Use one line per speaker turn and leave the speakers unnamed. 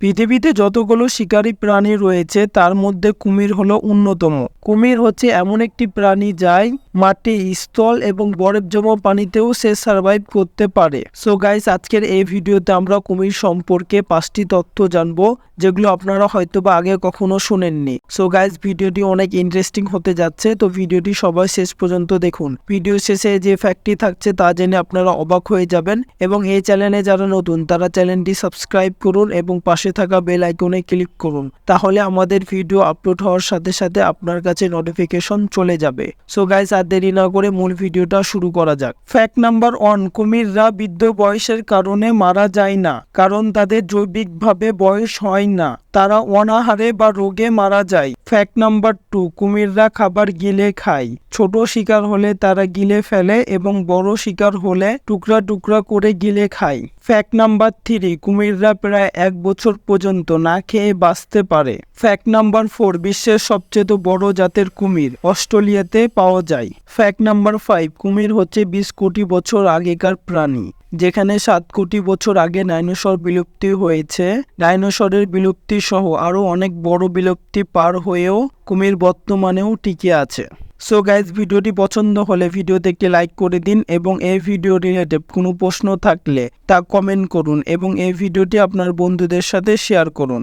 পৃথিবীতে যতগুলো শিকারী প্রাণী রয়েছে, তার মধ্যে কুমির হলো অন্যতম। কুমির হচ্ছে এমন একটি প্রাণী যাই মাটি, স্থল এবং বরফ জমা পানিতেও সে সার্ভাইভ করতে পারে। সো গাইস আজকের এই ভিডিওতে আমরা কুমির সম্পর্কে পাঁচটি তথ্য জানব, যেগুলো আপনারা হয়তো বা আগে কখনো শুনেননি। সো গাইস ভিডিওটি অনেক ইন্টারেস্টিং হতে যাচ্ছে, তো ভিডিওটি সবাই শেষ পর্যন্ত দেখুন। ভিডিও শেষে যে ফ্যাক্টটি থাকছে তা জেনে আপনারা অবাক হয়ে যাবেন, এবং এই চ্যানেলে যারা নতুন, তারা চ্যানেলটি সাবস্ক্রাইব করুন এবং পাশে থাকা বেল আইকনে ক্লিক করুন। তাহলে আমাদের ভিডিও আপলোড হওয়ার সাথে সাথে আপনার কাছে নোটিফিকেশন চলে যাবে। সো গাইস আর দেরি না করে মূল ভিডিওটা শুরু করা যাক। ফ্যাক্ট নাম্বার ওয়ান, কুমিররা বৃদ্ধ বয়সের কারণে মারা যায় না, কারণ তাদের জৈবিকভাবে বয়স হয় না। তারা অনাহারে বা রোগে মারা যায়। ফ্যাক্ট নাম্বার টু কুমিররা খাবার গিলে খায়। ছোট শিকার হলে তারা গিলে ফেলে এবং বড় শিকার হলে টুকরা টুকরা করে গিলে খায়। ফ্যাক্ট নাম্বার থ্রি কুমিররা প্রায় এক বছর পর্যন্ত না খেয়ে বাঁচতে পারে। ফ্যাক্ট নাম্বার ফোর বিশ্বের সবচেয়ে বড় জাতের কুমির, অস্ট্রেলিয়াতে পাওয়া যায়। ফ্যাক্ট নাম্বার ফাইভ কুমির হচ্ছে বিশ কোটি বছর আগেকার প্রাণী। যেখানে সাত কোটি বছর আগে ডাইনোসর বিলুপ্তি হয়েছে। ডাইনোসরের বিলুপ্তি সহ আরও অনেক বড় বিলুপ্তি পার হয়েও কুমির বর্তমানেও টিকে আছে। সো গাইজ ভিডিওটি পছন্দ হলে ভিডিওতে একটি লাইক করে দিন এবং এই ভিডিও রিলেটেড কোনো প্রশ্ন থাকলে তা কমেন্ট করুন এবং এই ভিডিওটি আপনার বন্ধুদের সাথে শেয়ার করুন।